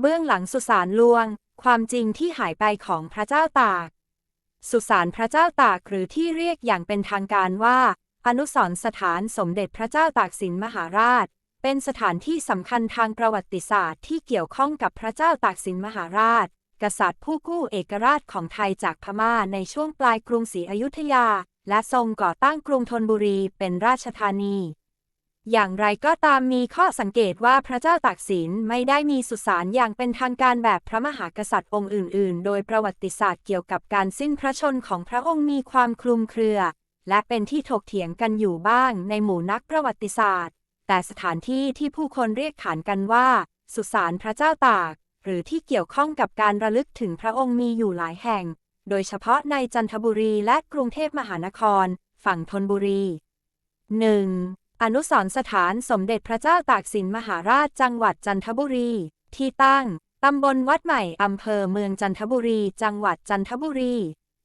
เบื้องหลังสุสานลวง ความจริงที่หายไปของพระเจ้าตาก สุสานพระเจ้าตากหรือที่เรียกอย่างเป็นทางการว่า อนุสรณ์สถานสมเด็จพระเจ้าตากสินมหาราช เป็นสถานที่สำคัญทางประวัติศาสตร์ที่เกี่ยวข้องกับพระเจ้าตากสินมหาราช กษัตริย์ผู้กู้เอกราชของไทยจากพม่าในช่วงปลายกรุงศรีอยุธยา และทรงก่อตั้งกรุงธนบุรีเป็นราชธานี อย่างไรก็ตามมีข้อสังเกตว่าพระเจ้าตากสินไม่ได้มีสุสานอย่างเป็นทางการแบบพระมหากษัตริย์องค์อื่น ๆ โดยประวัติศาสตร์เกี่ยวกับการสิ้นพระชนของพระองค์มีความคลุมเครือ และเป็นที่ถกเถียงกันอยู่บ้างในหมู่นักประวัติศาสตร์ แต่สถานที่ที่ผู้คนเรียกขานกันว่า สุสานพระเจ้าตาก หรือที่เกี่ยวข้องกับการระลึกถึงพระองค์มีอยู่หลายแห่ง โดยเฉพาะในจันทบุรีและกรุงเทพมหานคร ฝั่งธนบุรี 1. อนุสรสถานสมเด็จพระเจ้าตากสินมหาราชจังหวัดจันทบุรี ที่ตั้ง ตำบลวัดใหม่ อำเภอเมืองจันทบุรี จังหวัดจันทบุรี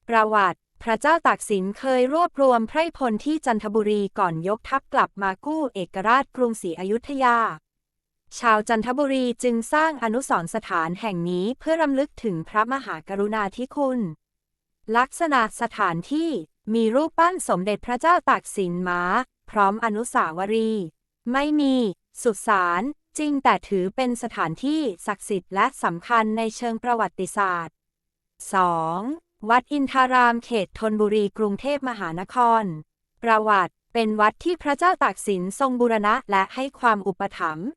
ประวัติ พระเจ้าตากสินเคยรวบรวมไพร่พลที่จันทบุรีก่อนยกทัพกลับมากู้เอกราชกรุงศรีอยุธยา ชาวจันทบุรีจึงสร้างอนุสรสถานแห่งนี้เพื่อรำลึกถึงพระมหากรุณาธิคุณ ลักษณะสถานที่มีรูปปั้นสมเด็จพระเจ้าตากสินม้า พร้อมอนุสาวรีย์ ไม่มี สุสานจริงแต่ถือเป็นสถานที่ศักดิ์สิทธิ์และสำคัญในเชิงประวัติศาสตร์ 2. วัดอินทารามเขตธนบุรีกรุงเทพมหานคร ประวัติเป็นวัดที่พระเจ้าตากสินทรงบูรณะและให้ความอุปถัมภ์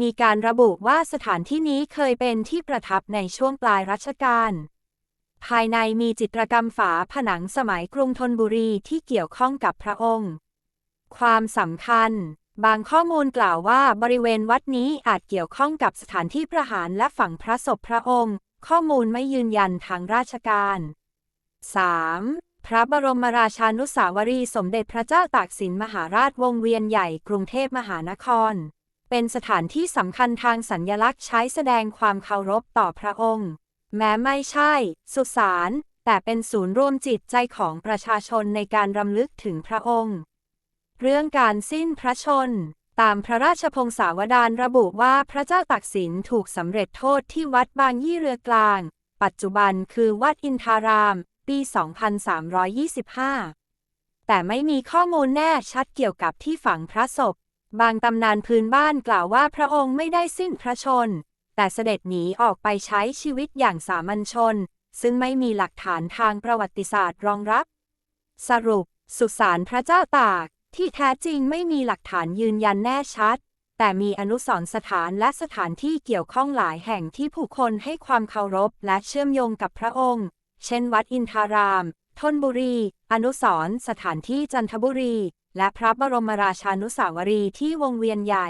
มีการระบุว่าสถานที่นี้เคยเป็นที่ประทับในช่วงปลายรัชกาล ภายในมีจิตรกรรมฝาผนังสมัยกรุงธนบุรีที่เกี่ยวข้องกับพระองค์ ความสำคัญ บางข้อมูลกล่าวว่าบริเวณวัดนี้อาจเกี่ยวข้องกับสถานที่ประหารและฝังพระศพพระองค์ ข้อมูลไม่ยืนยันทางราชการ 3. พระบรมราชานุสาวรีสมเด็จพระเจ้าตากสินมหาราชวงเวียนใหญ่กรุงเทพมหานคร เป็นสถานที่สำคัญทางสัญญลักษณ์ใช้แสดงความเคารพต่อพระองค์ แม้ไม่ใช่ สุสานแต่เป็นศูนย์รวมจิตใจของประชาชนในการรำลึกถึงพระองค์ เรื่องการสิ้นพระชน ตามพระราชพงศาวดารระบุว่าพระเจ้าตากสินถูกสำเร็จโทษที่วัดบางยี่เรือกลาง ปัจจุบันคือวัดอินทาราม ปี 2325 แต่ไม่มีข้อมูลแน่ชัดเกี่ยวกับที่ฝังพระศพ บางตำนานพื้นบ้านกล่าวว่าพระองค์ไม่ได้สิ้นพระชน แต่เสด็จหนีออกไปใช้ชีวิตอย่างสามัญชน ซึ่งไม่มีหลักฐานทางประวัติศาสตร์รองรับ สรุป สุสานพระเจ้าตาก ที่แท้จริงไม่มีหลักฐานยืนยันแน่ชัด แต่มีอนุสรณ์สถานและสถานที่เกี่ยวข้องหลายแห่งที่ผู้คนให้ความเคารพและเชื่อมโยงกับพระองค์ เช่น วัดอินทารามธนบุรี อนุสรณ์สถานที่จันทบุรี และพระบรมราชานุสาวรีย์ที่วงเวียนใหญ่